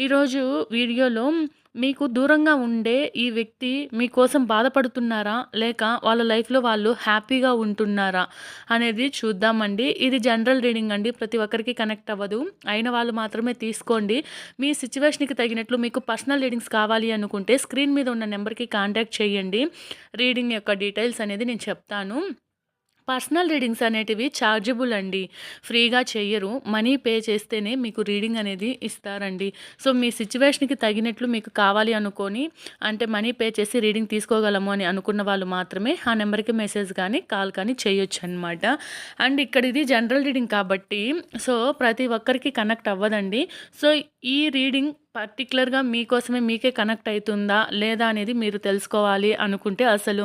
ఈరోజు వీడియోలో మీకు దూరంగా ఉండే ఈ వ్యక్తి మీకోసం బాధపడుతున్నారా? లేక వాళ్ళ లైఫ్లో వాళ్ళు హ్యాపీగా ఉంటున్నారా? అనేది చూద్దామండి. ఇది జనరల్ రీడింగ్ అండి. ప్రతి ఒక్కరికి కనెక్ట్ అవ్వదు. అయిన వాళ్ళు మాత్రమే తీసుకోండి. మీ సిచ్యువేషన్కి తగినట్లు మీకు పర్సనల్ రీడింగ్స్ కావాలి అనుకుంటే స్క్రీన్ మీద ఉన్న నెంబర్కి కాంటాక్ట్ చేయండి. రీడింగ్ యొక్క డీటెయిల్స్ అనేది నేను చెప్తాను. పర్సనల్ రీడింగ్స్ అనేటివి ఛార్జబుల్ అండి. ఫ్రీగా చెయ్యరు. మనీ పే చేస్తేనే మీకు రీడింగ్ అనేది ఇస్తారండి. సో మీ సిచ్యువేషన్కి తగినట్లు మీకు కావాలి అనుకొని అంటే మనీ పే చేసి రీడింగ్ తీసుకోగలము అని అనుకున్న వాళ్ళు మాత్రమే ఆ నెంబర్కి మెసేజ్ కానీ కాల్ కానీ చేయొచ్చు అనమాట అండ్ ఇక్కడ ఇది జనరల్ రీడింగ్ కాబట్టి సో ప్రతి ఒక్కరికి కనెక్ట్ అవ్వదండి. సో ఈ రీడింగ్ పర్టికులర్గా మీకోసమే మీకే కనెక్ట్ అవుతుందా లేదా అనేది మీరు తెలుసుకోవాలి అనుకుంటే అసలు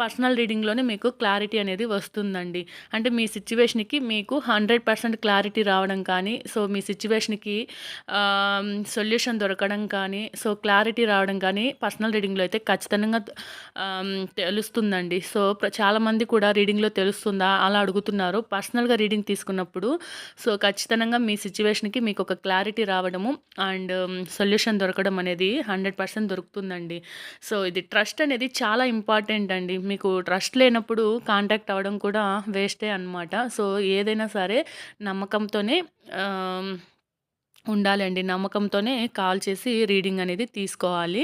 పర్సనల్ రీడింగ్లోనే మీకు క్లారిటీ అనేది వస్తుందండి. అంటే మీ సిచ్యువేషన్కి మీకు హండ్రెడ్ పర్సెంట్ క్లారిటీ రావడం కానీ సో మీ సిచ్యువేషన్కి సొల్యూషన్ దొరకడం కానీ సో క్లారిటీ రావడం కానీ పర్సనల్ రీడింగ్లో అయితే ఖచ్చితంగా తెలుస్తుందండి. సో చాలామంది కూడా రీడింగ్లో తెలుస్తుందా? అలా అడుగుతున్నారు. పర్సనల్గా రీడింగ్ తీసుకున్నప్పుడు సో ఖచ్చితంగా మీ సిచ్యువేషన్కి మీకు ఒక క్లారిటీ రావడము అండ్ సొల్యూషన్ దొరకడం అనేది హండ్రెడ్ పర్సెంట్ దొరుకుతుందండి. సో ఇది ట్రస్ట్ అనేది చాలా ఇంపార్టెంట్ అండి. మీకు ట్రస్ట్ లేనప్పుడు కాంటాక్ట్ అవ్వడం కూడా వేస్టే అనమాట సో ఏదైనా సరే నమ్మకంతోనే ఉండాలండి. నమ్మకంతోనే కాల్ చేసి రీడింగ్ అనేది తీసుకోవాలి.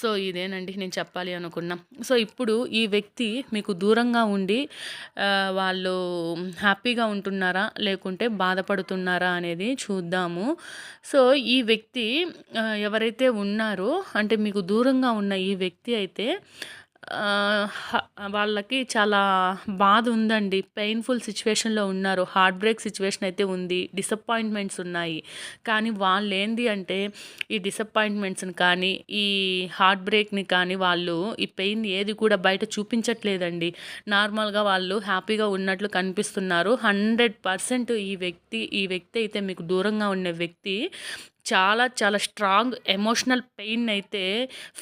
సో ఇదేనండి నేను చెప్పాలి అనుకున్నా. సో ఇప్పుడు ఈ వ్యక్తి మీకు దూరంగా ఉండి వాళ్ళు హ్యాపీగా ఉంటున్నారా? లేకుంటే బాధపడుతున్నారా అనేది చూద్దాము. సో ఈ వ్యక్తి ఎవరైతే ఉన్నారో అంటే మీకు దూరంగా ఉన్న ఈ వ్యక్తి అయితే వాళ్ళకి చాలా బాధ ఉందండి. పెయిన్ఫుల్ సిచ్యువేషన్లో ఉన్నారు. హార్ట్ బ్రేక్ సిచ్యువేషన్ అయితే ఉంది. డిసప్పాయింట్మెంట్స్ ఉన్నాయి. కానీ వాళ్ళు ఏంది అంటే ఈ డిసప్పాయింట్మెంట్స్ని కానీ ఈ హార్ట్ బ్రేక్ని కానీ వాళ్ళు ఈ పెయిన్ ఏది కూడా బయట చూపించట్లేదండి. నార్మల్గా వాళ్ళు హ్యాపీగా ఉన్నట్లు కనిపిస్తున్నారు. హండ్రెడ్ పర్సెంట్ ఈ వ్యక్తి ఈ వ్యక్తి అయితే మీకు దూరంగా ఉన్న వ్యక్తి చాలా చాలా స్ట్రాంగ్ ఎమోషనల్ పెయిన్ అయితే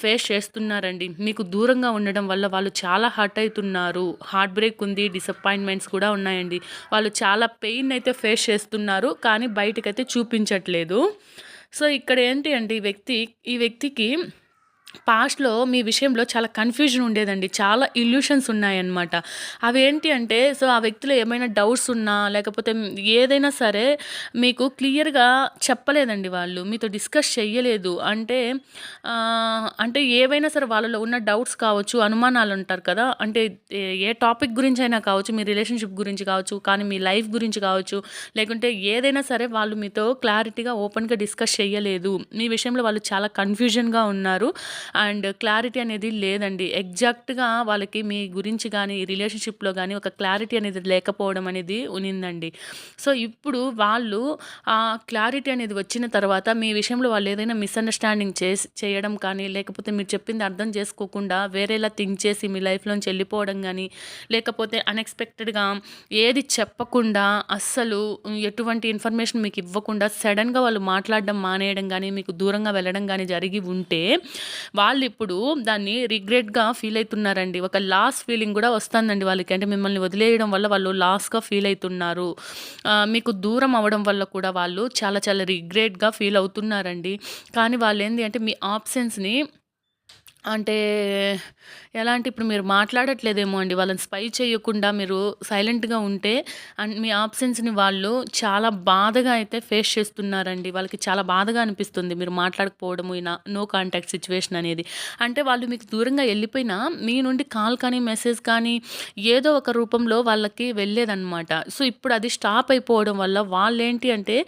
ఫేస్ చేస్తున్నారండి. మీకు దూరంగా ఉండడం వల్ల వాళ్ళు చాలా హర్ట్ అవుతున్నారు. హార్ట్ బ్రేక్ ఉంది డిసప్పాయింట్మెంట్స్ కూడా ఉన్నాయండి. వాళ్ళు చాలా పెయిన్ అయితే ఫేస్ చేస్తున్నారు కానీ బయటకైతే చూపించట్లేదు. సో ఇక్కడ ఏంటి అంటే ఈ వ్యక్తి ఈ వ్యక్తికి పాస్ట్‌లో మీ విషయంలో చాలా కన్‌ఫ్యూజన్ ఉండేదండి. చాలా ఇల్యూషన్స్ ఉన్నాయన్నమాట. అవేంటి అంటే సో, ఆ వ్యక్తిలో ఏమైనా డౌట్స్ ఉన్నా, లేకపోతే ఏదైనా సరే మీకు క్లియర్‌గా చెప్పలేదండి వాళ్ళు. మీతో డిస్కస్ చేయలేదు అంటే అంటే ఏవైనా సరే వాళ్ళలో ఉన్న డౌట్స్ కావచ్చు, అనుమానాలు ఉంటారు కదా! అంటే ఏ టాపిక్ గురించి అయినా కావచ్చు, మీ రిలేషన్‌షిప్ గురించి కావచ్చు, కానీ మీ లైఫ్ గురించి కావచ్చు, లేకుంటే ఏదైనా సరే వాళ్ళు మీతో క్లారిటీగా, ఓపెన్‌గా డిస్కస్ చేయలేదు మీ విషయంలో వాళ్ళు చాలా కన్‌ఫ్యూజన్‌గా ఉన్నారు. అండ్ క్లారిటీ అనేది లేదండి. ఎగ్జాక్ట్గా వాళ్ళకి మీ గురించి కానీ రిలేషన్షిప్లో కానీ ఒక క్లారిటీ అనేది లేకపోవడం అనేది ఉనిందండి. సో ఇప్పుడు వాళ్ళు ఆ క్లారిటీ అనేది వచ్చిన తర్వాత మీ విషయంలో వాళ్ళు ఏదైనా మిస్అండర్స్టాండింగ్ చేసి చేయడం కానీ లేకపోతే మీరు చెప్పింది అర్థం చేసుకోకుండా వేరేలా థింక్ చేసి మీ లైఫ్లోంచి వెళ్ళిపోవడం కానీ లేకపోతే అన్ఎక్స్పెక్టెడ్గా ఏది చెప్పకుండా అస్సలు ఎటువంటి ఇన్ఫర్మేషన్ మీకు ఇవ్వకుండా సడన్గా వాళ్ళు మాట్లాడడం మానేయడం కానీ మీకు దూరంగా వెళ్ళడం కానీ జరిగి ఉంటే వాళ్ళు ఇప్పుడు దాన్ని రిగ్రెట్గా ఫీల్ అవుతున్నారండి ఒక లాస్ ఫీలింగ్ కూడా వస్తుందండి వాళ్ళకి. అంటే మిమ్మల్ని వదిలేయడం వల్ల వాళ్ళు లాస్గా ఫీల్ అవుతున్నారు మీకు దూరం అవ్వడం వల్ల కూడా వాళ్ళు చాలా చాలా రిగ్రెట్గా ఫీల్ అవుతున్నారండి. కానీ వాళ్ళు ఏంటి అంటే మీ ఆప్షన్స్ని అంటే ఎలా అంటే ఇప్పుడు మీరు మాట్లాడట్లేదేమో అండి. వాళ్ళని స్పై చేయకుండా మీరు సైలెంట్గా ఉంటే అండ్ మీ ఆప్షన్స్ని వాళ్ళు చాలా బాధగా అయితే ఫేస్ చేస్తున్నారండి. వాళ్ళకి చాలా బాధగా అనిపిస్తుంది మీరు మాట్లాడకపోవడము ఈ నో కాంటాక్ట్ సిచ్యువేషన్ అనేది. అంటే వాళ్ళు మీకు దూరంగా వెళ్ళిపోయినా మీ నుండి కాల్ కానీ మెసేజ్ కానీ ఏదో ఒక రూపంలో వాళ్ళకి వెళ్ళేదన్నమాట. సో ఇప్పుడు అది స్టాప్ అయిపోవడం వల్ల వాళ్ళు ఏంటి అంటే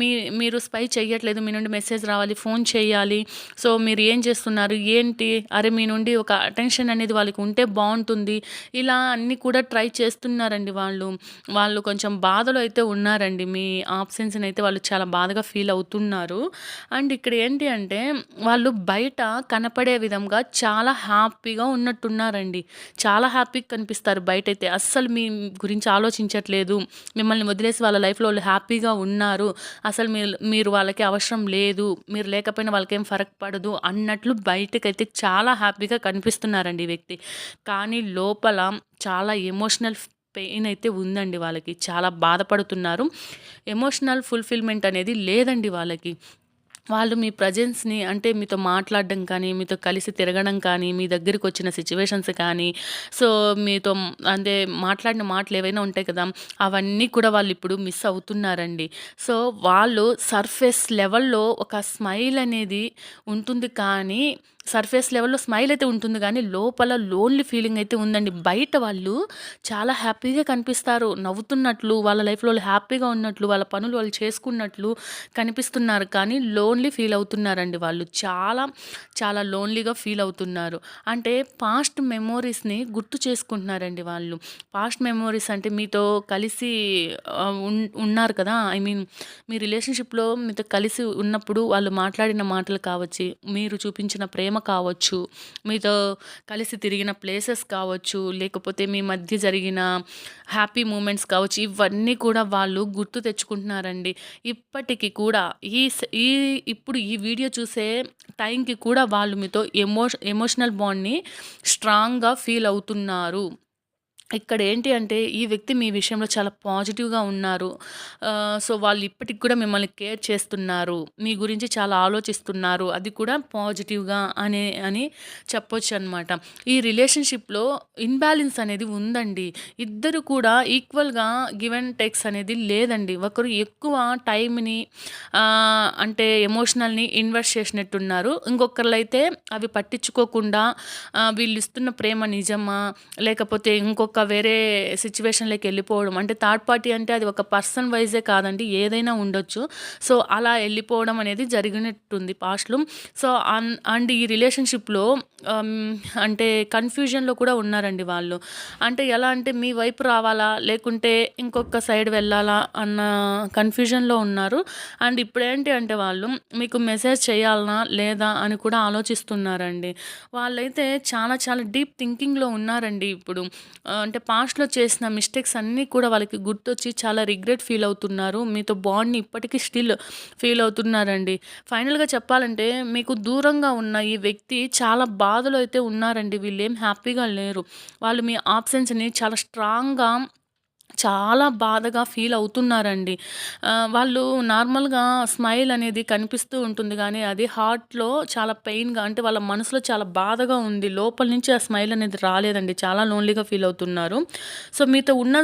మీ మీరు స్పై చేయట్లేదు మీ నుండి మెసేజ్ రావాలి ఫోన్ చేయాలి. సో మీరు ఏం చేస్తున్నారు? ఏం ఏంటి? అరే మీ నుండి ఒక అటెన్షన్ అనేది వాళ్ళకి ఉంటే బాగుంటుంది. ఇలా అన్నీ కూడా ట్రై చేస్తున్నారండి వాళ్ళు. వాళ్ళు కొంచెం బాధలో అయితే ఉన్నారండి. మీ ఆబ్సెన్స్ని అయితే వాళ్ళు చాలా బాధగా ఫీల్ అవుతున్నారు. అండ్ ఇక్కడ ఏంటి అంటే వాళ్ళు బయట కనపడే విధంగా చాలా హ్యాపీగా ఉన్నట్టున్నారండి. చాలా హ్యాపీగా కనిపిస్తారు బయట అయితే అస్సలు మీ గురించి ఆలోచించట్లేదు. మిమ్మల్ని వదిలేసి వాళ్ళ లైఫ్లో వాళ్ళు హ్యాపీగా ఉన్నారు. అసలు మీరు మీరు వాళ్ళకి అవసరం లేదు. మీరు లేకపోయినా వాళ్ళకేం ఫరక్ పడదు అన్నట్లు బయటకైతే అయితే చాలా హ్యాపీగా కనిపిస్తున్నారండి ఈ వ్యక్తి కానీ లోపల చాలా ఎమోషనల్ పెయిన్ అయితే ఉందండి వాళ్ళకి చాలా బాధపడుతున్నారు ఎమోషనల్ ఫుల్ఫిల్మెంట్ అనేది లేదండి వాళ్ళకి వాళ్ళు మీ ప్రజెన్స్‌ని అంటే మీతో మాట్లాడడం కానీ, మీతో కలిసి తిరగడం కానీ, మీ దగ్గరికి వచ్చిన సిచ్యువేషన్స్ కానీ, సో మీతో అంటే మాట్లాడిన మాటలు ఏవైనా ఉంటాయి కదా! అవన్నీ కూడా వాళ్ళు ఇప్పుడు మిస్ అవుతున్నారండి. సో వాళ్ళు సర్ఫేస్ లెవెల్‌లో ఒక స్మైల్ అనేది ఉంటుంది కానీ సర్ఫేస్ లెవెల్‌లో స్మైల్ అయితే ఉంటుంది కానీ లోపల లోన్‌లీ ఫీలింగ్ అయితే ఉందండి. బయట వాళ్ళు చాలా హ్యాపీగా కనిపిస్తారు. నవ్వుతున్నట్లు, వాళ్ళ లైఫ్‌లో వాళ్ళు హ్యాపీగా ఉన్నట్లు, వాళ్ళ పనులు వాళ్ళు చేసుకున్నట్లు కనిపిస్తున్నారు. కానీ లోన్‌లీ ఫీల్ అవుతున్నారండి వాళ్ళు. చాలా, చాలా లోన్‌లీగా ఫీల్ అవుతున్నారు. అంటే పాస్ట్ మెమోరీస్‌ని గుర్తు చేసుకుంటున్నారండి వాళ్ళు. పాస్ట్ మెమోరీస్ అంటే మీతో కలిసి ఉన్నారు కదా! ఐ మీన్ మీ రిలేషన్‌షిప్‌లో మీతో కలిసి ఉన్నప్పుడు వాళ్ళు మాట్లాడిన మాటలు కావచ్చు, మీరు చూపించిన ప్రేమ కావచ్చు, మీతో కలిసి తిరిగిన ప్లేసెస్ కావచ్చు, లేకపోతే మీ మధ్య జరిగిన హ్యాపీ మూమెంట్స్ కావచ్చు, ఇవన్నీ కూడా వాళ్ళు గుర్తు తెచ్చుకుంటున్నారండి. ఇప్పటికి కూడా ఈ ఈ ఇప్పుడు ఈ వీడియో చూసే టైంకి కూడా వాళ్ళు మీతో ఎమో ఎమోషనల్ బాండ్‌ని స్ట్రాంగ్‌గా ఫీల్ అవుతున్నారు. ఇక్కడ ఏంటి అంటే ఈ వ్యక్తి మీ విషయంలో చాలా పాజిటివ్‌గా ఉన్నారు. సో వాళ్ళు ఇప్పటికి కూడా మిమ్మల్ని కేర్ చేస్తున్నారు. మీ గురించి చాలా ఆలోచిస్తున్నారు. అది కూడా పాజిటివ్‌గా అనే అని చెప్పొచ్చు అనమాట ఈ రిలేషన్‌షిప్‌లో ఇన్బ్యాలెన్స్ అనేది ఉందండి. ఇద్దరు కూడా ఈక్వల్‌గా గివ్ అండ్ టెక్స్ అనేది లేదండి. ఒకరు ఎక్కువ టైంని అంటే ఎమోషనల్‌ని ఇన్వెస్ట్ చేసినట్టున్నారు. ఇంకొకళ్ళైతే అవి పట్టించుకోకుండా వీళ్ళు ఇస్తున్న ప్రేమ నిజమా? లేకపోతే ఇంకొక ఒక వేరే సిచ్యువేషన్లోకి వెళ్ళిపోవడం అంటే థర్డ్ పార్టీ అంటే అది ఒక పర్సన్ వైజే కాదండి. ఏదైనా ఉండొచ్చు. సో అలా వెళ్ళిపోవడం అనేది జరిగినట్టుంది పాస్ట్‌లో. సో అన్ అండ్ ఈ రిలేషన్‌షిప్‌లో Um, అంటే కన్‌ఫ్యూజన్‌లో కూడా ఉన్నారండి వాళ్ళు. అంటే ఎలా అంటే మీ వైపు రావాలా? లేకుంటే ఇంకొక సైడ్ వెళ్ళాలా? అన్న కన్‌ఫ్యూజన్‌లో ఉన్నారు. అండ్ ఇప్పుడేంటి అంటే వాళ్ళు మీకు మెసేజ్ చేయాలనా? లేదా? అని కూడా ఆలోచిస్తున్నారండి. వాళ్ళైతే చాలా చాలా డీప్ థింకింగ్‌లో ఉన్నారండి ఇప్పుడు. Uh, అంటే పాస్ట్‌లో చేసిన మిస్టేక్స్ అన్నీ కూడా వాళ్ళకి గుర్తొచ్చి చాలా రిగ్రెట్ ఫీల్ అవుతున్నారు. మీతో బాండ్‌ని ఇప్పటికీ స్టిల్ ఫీల్ అవుతున్నారండి. ఫైనల్‌గా చెప్పాలంటే మీకు దూరంగా ఉన్న ఈ వ్యక్తి చాలా బాగా బాధలో అయితే ఉన్నారండి. వీళ్ళేం హ్యాపీగా లేరు. వాళ్ళు మీ ఆప్షన్స్ని చాలా స్ట్రాంగ్‌గా చాలా బాధగా ఫీల్ అవుతున్నారండి. వాళ్ళు నార్మల్‌గా స్మైల్ అనేది కనిపిస్తూ ఉంటుంది కానీ అది హార్ట్‌లో చాలా పెయిన్‌గా అంటే వాళ్ళ మనసులో చాలా బాధగా ఉంది. లోపల నుంచి ఆ స్మైల్ అనేది రాలేదండి. చాలా లోన్‌లీగా ఫీల్ అవుతున్నారు. సో మీతో ఉన్న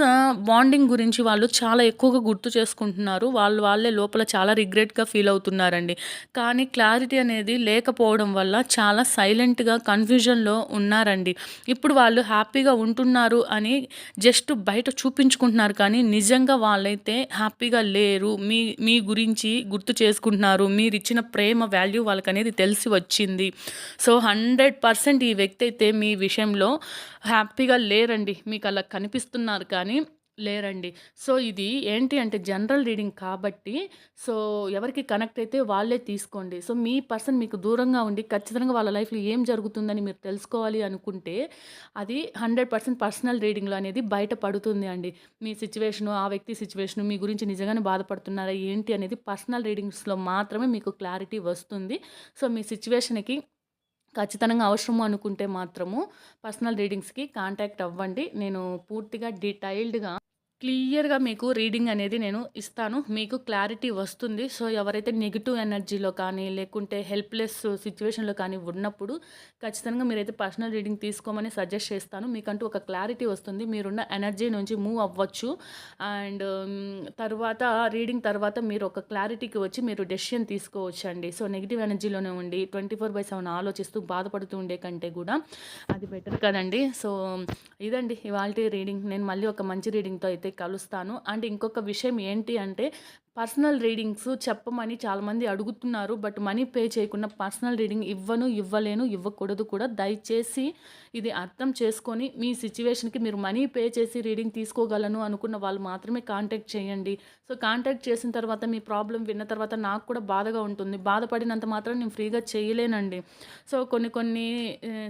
బాండింగ్ గురించి వాళ్ళు చాలా ఎక్కువగా గుర్తు చేసుకుంటున్నారు. వాళ్ళు వాళ్ళే లోపల చాలా రిగ్రెట్‌గా ఫీల్ అవుతున్నారండి. కానీ క్లారిటీ అనేది లేకపోవడం వల్ల చాలా సైలెంట్‌గా కన్‌ఫ్యూజన్‌లో ఉన్నారండి. ఇప్పుడు వాళ్ళు హ్యాపీగా ఉంటున్నారు అని జస్ట్ బయట చూపించు చేసుకుంటున్నారు కానీ నిజంగా వాళ్ళైతే హ్యాపీగా లేరు. మీ మీ గురించి గుర్తు చేసుకుంటున్నారు. మీరు ఇచ్చిన ప్రేమ వాల్యూ వాళ్ళకనేది తెలిసి వచ్చింది. సో 100% ఈ వ్యక్తి అయితే మీ విషయంలో హ్యాపీగా లేరండి. మీకు అలా కనిపిస్తున్నారు కానీ లేరండి. సో ఇది ఏంటి అంటే జనరల్ రీడింగ్ కాబట్టి సో ఎవరికి కనెక్ట్ అయితే వాళ్ళే తీసుకోండి. సో మీ పర్సన్ మీకు దూరంగా ఉండి ఖచ్చితంగా వాళ్ళ లైఫ్‌లో ఏం జరుగుతుందని మీరు తెలుసుకోవాలి అనుకుంటే అది 100% పర్సనల్ రీడింగ్‌లో అనేది బయట పడుతుంది అండి. మీ సిచ్యువేషను ఆ వ్యక్తి సిచ్యువేషను మీ గురించి నిజంగానే బాధపడుతున్నారా ఏంటి అనేది పర్సనల్ రీడింగ్స్‌లో మాత్రమే మీకు క్లారిటీ వస్తుంది. సో మీ సిచ్యువేషన్కి ఖచ్చితంగా అవసరము అనుకుంటే మాత్రము పర్సనల్ రీడింగ్స్‌కి కాంటాక్ట్ అవ్వండి. నేను పూర్తిగా డీటెయిల్డ్‌గా క్లియర్‌గా మీకు రీడింగ్ అనేది నేను ఇస్తాను. మీకు క్లారిటీ వస్తుంది. సో ఎవరైతే నెగిటివ్ ఎనర్జీలో కానీ, లేకుంటే హెల్ప్‌లెస్ సిచ్యువేషన్లో కానీ ఉన్నప్పుడు ఖచ్చితంగా మీరైతే పర్సనల్ రీడింగ్ తీసుకోమని సజెస్ట్ చేస్తాను. మీకంటూ ఒక క్లారిటీ వస్తుంది. మీరున్న ఎనర్జీ నుంచి మూవ్ అవ్వచ్చు. అండ్ తర్వాత రీడింగ్ తర్వాత మీరు ఒక క్లారిటీకి వచ్చి మీరు డెసిషన్ తీసుకోవచ్చండి. సో నెగిటివ్ ఎనర్జీలోనే ఉండి 24/7 ఆలోచిస్తూ బాధపడుతూ ఉండే కంటే కూడా అది బెటర్ కదండి సో ఇదండి ఇవాళ రీడింగ్. నేను మళ్ళీ ఒక మంచి రీడింగ్‌తో అయితే మళ్ళీ కలుస్తాను. అండ్ ఇంకొక విషయం ఏంటి అంటే పర్సనల్ రీడింగ్స్ చెప్పమని చాలామంది అడుగుతున్నారు బట్ మనీ పే చేయకుండా పర్సనల్ రీడింగ్ ఇవ్వను ఇవ్వలేను ఇవ్వకూడదు కూడా. దయచేసి ఇది అర్థం చేసుకొని మీ సిచ్యువేషన్కి మీరు మనీ పే చేసి రీడింగ్ తీసుకోగలను అనుకున్న వాళ్ళు మాత్రమే కాంటాక్ట్ చేయండి. సో కాంటాక్ట్ చేసిన తర్వాత మీ ప్రాబ్లం విన్న తర్వాత నాకు కూడా బాధగా ఉంటుంది. బాధపడినంత మాత్రం నేను ఫ్రీగా చేయలేనండి. సో కొన్ని కొన్ని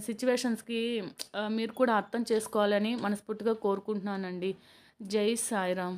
సిచ్యువేషన్స్కి మీరు కూడా అర్థం చేసుకోవాలని మనస్ఫూర్తిగా కోరుకుంటున్నానండి. జై సాయిరామ్.